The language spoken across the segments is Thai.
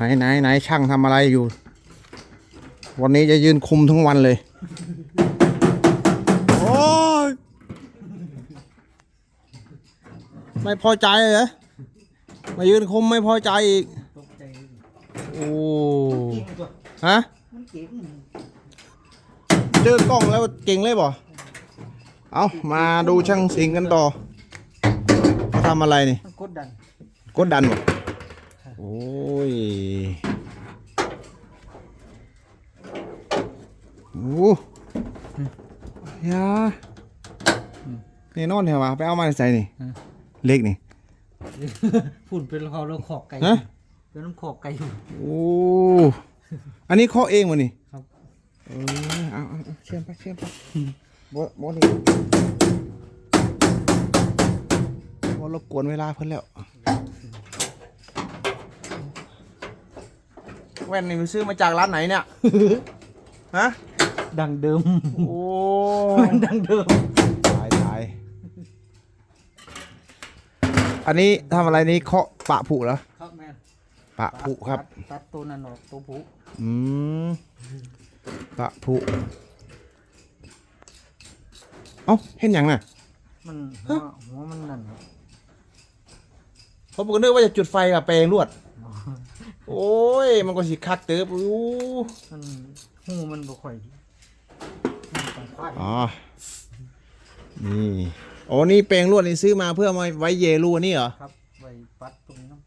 ไหนไหนไหนช่างทำอะไรอยู่ วันนี้จะยืนคุมทั้งวันเลย โอ้ยไม่พอใจเหรอมายืนคุมไม่พอใจอีกตกใจโอ้เก่งตัวฮะมันเก่งเจอกล้องแล้วเก่งเลยบ่เอามาดูช่างสิงกันต่อเขาทำอะไรนี่มันกดดันกดดันบ่ โอ้ยโอ้ยานี่นอนเหรอวะไปเอามาใส่นี่ เล็กนี่ฝุ่นเป็นเขาเราขอกไก่ฮะเป็นน้ำขอกไก่อยู่โอ้อันนี้เคาะเองวะนี่ครับเออเอาเอาเอาเชื่อมไปเชื่อมไปบ่บ่นี่บ่รบกวนเวลาเพิ่นแล้ว แว่นนี่ไปซื้อมาจากร้านไหนเนี่ยฮะดังเดิมโอ้ดังเดิมตายตายอันนี้ทำอะไรนี่เคาะปะผุเหรอครับแม่นปะผุครับ ตัดตัดตัวนั้นออกตัวผู้อืมปะผุเอ้าเห็นยังน่ะ มันหัวหัวมันนั่นครับผมก็นึกว่าจะจุดไฟกับแปลงลวด โอ้ย มันก็สิคักเติบอู้มันหูมันบ่ค่อยดีมันต้องควาดอ๋อ นี่โอ้นี่แปลงลวดนี่ซื้อมาเพื่อมาไว้เยรูอันนี่เหรอ ครับไว้ปัดตรงนี้เนาะ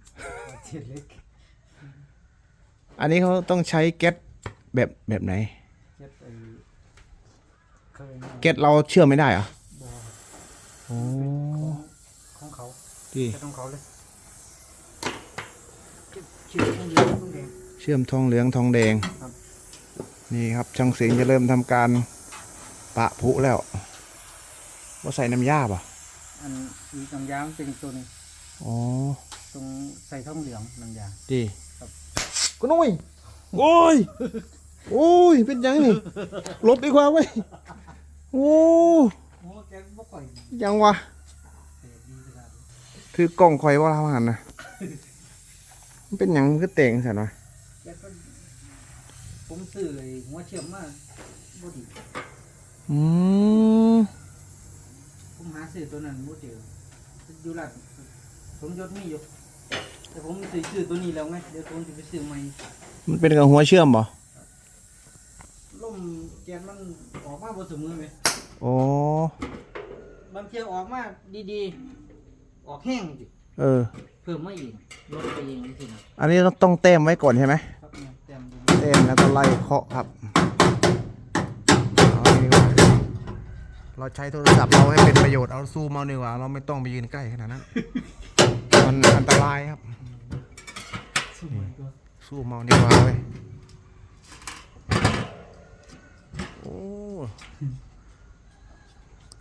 ไว้เทียนเล็กอันนี้เขาต้องใช้แก๊สแบบแบบไหนเจ็ดไอ้เคยมาแก๊สเราเชื่อมไม่ได้เหรอบ่โอ้ของเขาที่แค่ของเขาเลยชื่อของเดียวต้องแดง เชื่อมทองเหลืองทองแดงครับนี่ครับช่างเสียงจะเริ่มทำการปะผุแล้วว่าใส่น้ำยาป่ะอันมีน้ำยามันเป็นตัวนี้อ๋อตรงใส่ท่องเหลืองน้ำยาดีครับก็น้อยโอ้ยโอ้ยเป็นยังนี่ลบดีกว่าเว้ยโอ้โอ้แกบ่ค่อยยังวะเสียดีขนาดนี้คือกล้องคอยว่าทำหันนะ มันเป็นหยังคือแต่งสันวะแกก็ผมซื้อไอ้หัวเชื่อมมาบ่ดีอืมผมหาซื้อตัวนั้นบ่เจออยู่ร้านผมยศมีอยู่แต่ผมซื้อซื้อตัวนี้แล้วไงเดี๋ยวผมจะไปซื้อใหม่มันเป็นกับหัวเชื่อมบ่ล่มแกนมันออกมาบ่เสมอไหมโอ้บางเที่ยออกมาดีๆ ออกแห้งจิเออ เพิ่มมาอีกลดไปเองสินะอันนี้ต้องต้องเต้มไว้ก่อนใช่ไหมครับเนี่ยเต็มดูเต้มแล้วก็ไล่เคาะครับเอาดีกว่าเราใช้โทรศัพท์เราให้เป็นประโยชน์เอาซูมเอาดีกว่าเราไม่ต้องไปยืนใกล้ขนาดนั้น มันอันตรายครับ สวยตัวสู้เมาดีกว่าเว้ย โอ้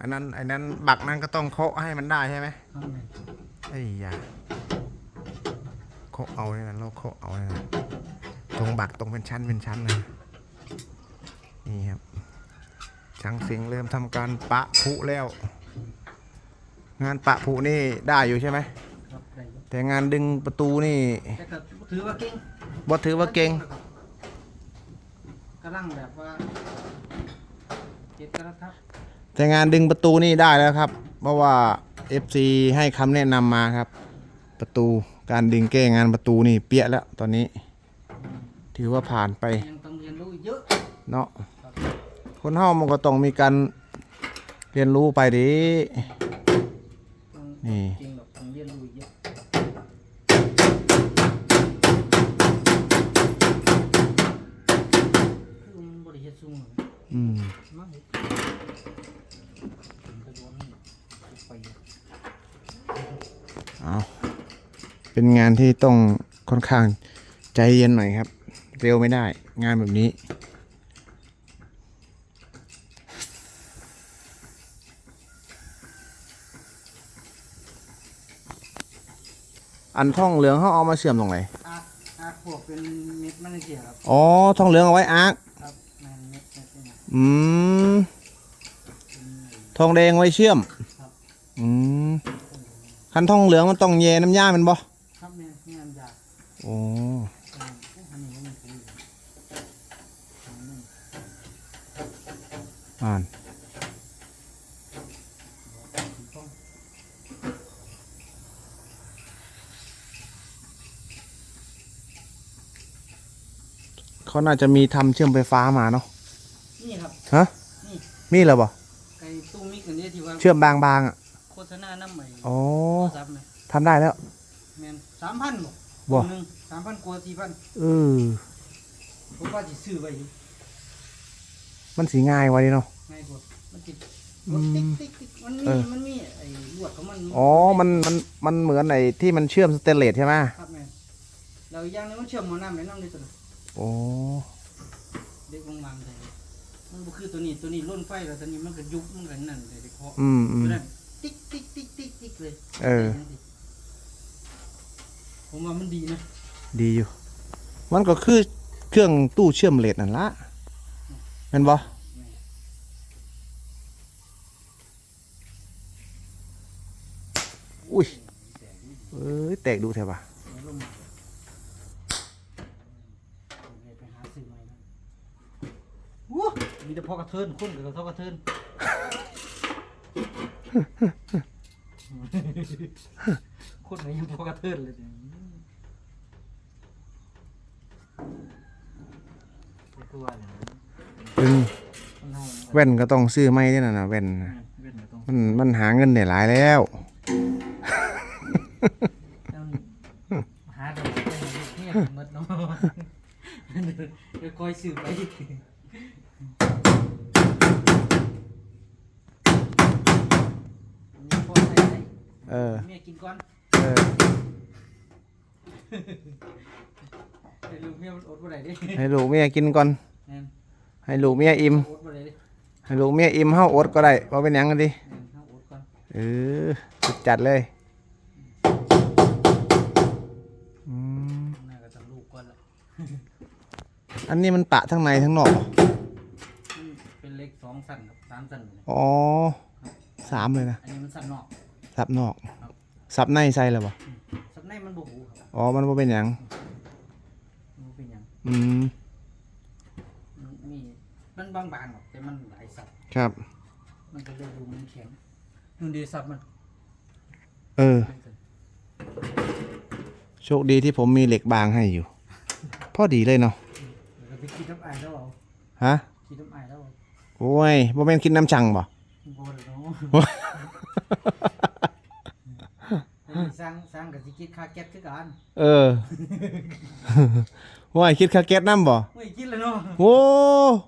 อันนั้นอันนั้นบักนั้นก็ต้องเคาะให้มันได้ใช่ไหมครับเนี่ยไอ้ยา เคาะเอาเนี่ยนะเราเคาะเอาเนี่ยนะตรงบักตรงเป็นชั้นเป็นชั้นนะนี่ครับช่างสิงห์เริ่มทำการปะผุแล้ว งานปะผุนี่ได้อยู่ใช่ไหมครับได้อยู่แต่งานดึงประตูนี่แต่ก็ถือว่าเก่งบ่ถือว่าเก่งกำลังแบบว่าเจ็ดกระทับแต่งานดึงประตูนี่ได้แล้วครับ เพราะว่า FC ให้คำแนะนำมาครับ ประตู การดึงแก้งานประตูนี่เปี้ยแล้วตอนนี้ ถือว่าผ่านไปยังต้องเรียนรู้เยอะเนาะคนเฮามันก็ต้องมีการเรียนรู้ไปดินี่ จริงหรอกต้องเรียนรู้เยอะคือมันบริเหตุสูงเลย อืม มาเห็ดผมก็โดนนี่ไป เอา เป็นงานที่ต้องค่อนข้างใจเย็นหน่อยครับ เร็วไม่ได้ งานแบบนี้ อันท่องเหลืองเขาเอามาเชื่อมตรงไหนอาร์อาร์พวกเป็นเม็ดมันเสียครับอ๋อท่องเหลืองเอาไว้อาร์คครับแมนเม็ดเม็ดนี่นะอืมทองแดงไว้เชื่อมครับอืมคันทองเหลืองมันต้องแย่น้ำยามันบ่ ครับแมนแมนยา โอ้ แม่น อ่าน เขาน่าจะมีทำเชื่อมไฟฟ้ามาเนาะนี่ครับฮะนี่มีเหรอบ่ไอ้ตู้มิกอันนี้ที่ว่าเชื่อมบางๆอะโฆษณาน้ำใหม่อ๋อซับไหมทำได้แล้วแมนสามพันบ่บ่หนึ่งสามพันกว่าสี่พันเออผมว่าจะซื้อไว้อยู่มันสีง่ายไว้ดิเนาะง่ายกว่ามันติดอืกดมติ๊กติ๊กติ๊กมันมีเออมันมีไอ้ลวดของมันอ๋อมันมันมันเหมือนไอ้ที่มันเชื่อมสเตนเลสใช่ไหมครับแม่นเราอีกอย่างหนึงมันเชื่อมหมอน้ำในน้ำในตัวนั้น โอ้เด็กบางๆเลยมันบ่คือตัวนี้ตัวนี้ร่นไฟแล้วตัวนี้มันก็ยุบมันก็นั่นเลยเฉพาะอืมอืมตัวนั้นติ๊กติ๊กติ๊กติ๊กติ๊กเลยเออ ผมว่ามันดีนะ ดีอยู่ มันก็คือเครื่องตู้เชื่อมเลสนั่นละเห็นบ่อุ้ยเอ้ยแตกดูแถวปะเดี๋ยวลงมาเดี๋ยวไปหาซื้อใหม่นะวู้ มีแต่พอกระเทินคนกับเท่ากระเทินคนไหนยังพอกระเทินเลยเนี่ยเดี๋ยวคือว่าอย่างนั้นเป็นมันเอาแว่นก็ต้องซื้อไม่ด้วยนะนะแว่นน่ะเว้นไว้ตรงมันมันหาเงินได้หลายแล้ว แล้วนี่หาดอกไม้เงียบหมดเนาะเดี๋ยวคอยสืบไป เออเมียกินก่อนเออเดี๋ยวลูกเมียมันอดบ่ได้เดิให้ลูกเมียกินก่อน แม่นให้ลูกเมียอิ่ม อดบ่ได้เดิให้ลูกเมียอิ่มเฮาอดก็ได้ว่าเป็นหยังกันดิ แม่นเฮาอดก่อนเออสุดจัดเลยอืมน่าก็ต้องลูกก่อนละอันนี้มันปะทั้งในทั้งนอกเหรอมันเป็นเล็กสองสั่นครับสามสั่นเลยอ๋อสามเลยนะ อันนี้มันสั่นนอก สับนอกครับ สับในใส่เลยบ่สับในมันบ่หูครับอ๋อมันบ่เป็นหยังมันบ่เป็นหยังอืมมันมีมันบางๆหรอกแต่มันหลายสับครับ มันก็เลยดูมันแข็งนู่นดีสับมันเออ โชคดีที่ผมมีเหล็กบางให้อยู่ พอดีเลยเนาะเดี๋ยวก็ไปคิดน้ำอายแล้วเอาฮะคิดน้ำอายแล้วเอาโอ้ยบ่แม่นคิดน้ำชังบ่บ่เลยเนาะอันนี้สร้างสร้างกับสิคิดค่าแก๊สคือกันเออว่าคิดค่าแก๊สน้ำบ่ไม่คิดเลยเนาะโอ้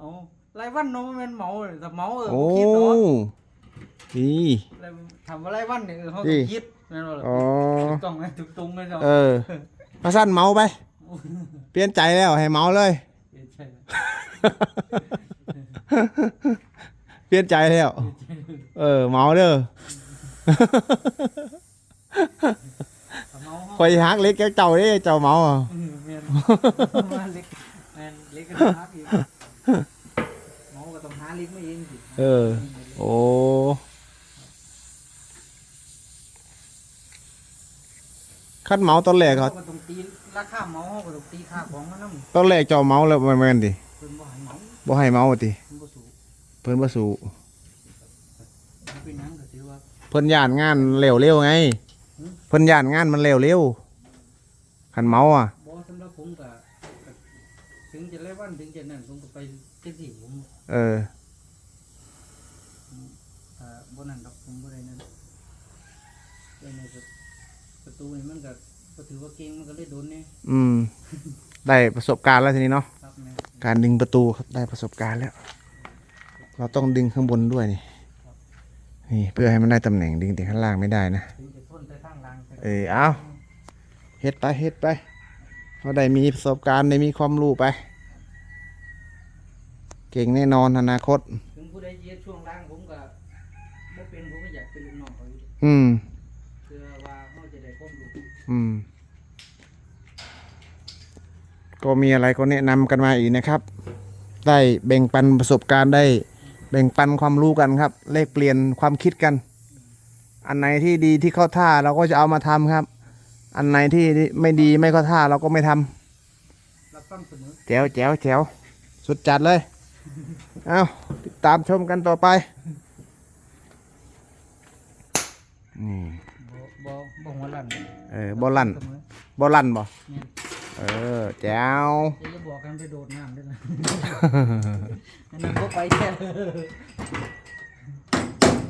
เอารายวันเนาะมันเป็นเหมาเลยแต่เหมาเออโอ้บ่คิดเนาะดีแล้วทำอะไรายวันเนี่ยเออเขาดีต้องคิดนั่นว่าอ๋อถูกต้องไหมถูกตรงไหมเนาะเออมาสั้นเมาไป เปลี่ยนใจแล้วให้เมาเลยใช่เปลี่ยนใจแล้ว เออเมาเด้อเมาเขา คอยฮักเล็กแกเจ้าเด้เจ้าเมาอะอืมแม่นมาเล็กแม่นเล็กก็หาอีกเมาก็ต้องหาเล็กมาเองสิเออ โอ้คัดเมาตอนแรกเขาก็ต้องตีราคาเมาเขาก็ต้องตีค่าของมันนำตอนแรกเจ้าเมาแล้วบ่แม่นดิเพิ่นบ่ให้เมาบ่ให้เมาติเพิ่นบ่สูบเพิ่นบ่สู้มันเป็นหยังก็ถือว่าเพิ่นย่านงานเร็วเร็วไงหืม เพิ่นย่านงานมันเร็วเร็วคันเมาอะบ่สำหรับผมก็ก็ถึงจะไล่วันถึงจะนั่นผมก็ไปจังซี่ผมเอออ่าบ่นั่นดอกผมบ่ได้นั่นแต่ในประประตูนี่มันก็ก็ถือว่าเก่งมันก็เลยโดนแน่อืม ได้ประสบการณ์แล้วทีนี้เนาะครับแม่การดึงประตูครับได้ประสบการณ์แล้ว เราต้องดึงข้างบนด้วยนี่นี่เพื่อให้มันได้ตำแหน่งดึงแต่ข้างล่างไม่ได้นะ ถึ เออเอาเฮ็ดไปเฮ็ดไปเราได้มีประสบการณ์ได้มีความรู้ไป เก่งแน่นอนอนาคต ถึงผู้ใดเยียดช่วงล่างผมก็บ่เป็นผมก็อยากเป็นลูกน้องเขาอยู่อืม เพื่อว่าเขาจะได้ความรู้อืม ก็มีอะไรก็แนะนำกันมาอีกนะครับ ได้แบ่งปันประสบการณ์ได้ แบ่งปันความรู้กันครับเลขเปลี่ยนความคิดกัน อันไหนที่ดีที่เข้าท่าเราก็จะเอามาทำครับ อันไหนที่ไม่ดีไม่เข้าท่าเราก็ไม่ทำรับฟังเสมอแจ๋วแจ๋วแจ๋วสุดจัดเลย เอาติดตามชมกันต่อไป นี่บ่บ่บ่หัวลั่นเออบอลั่นเสมอบอลั่นบ่แม่นเออแจ้วจะอย่าบอกกันไปโดดน้ำด้วยนะอันนั้นบ่ไปแท้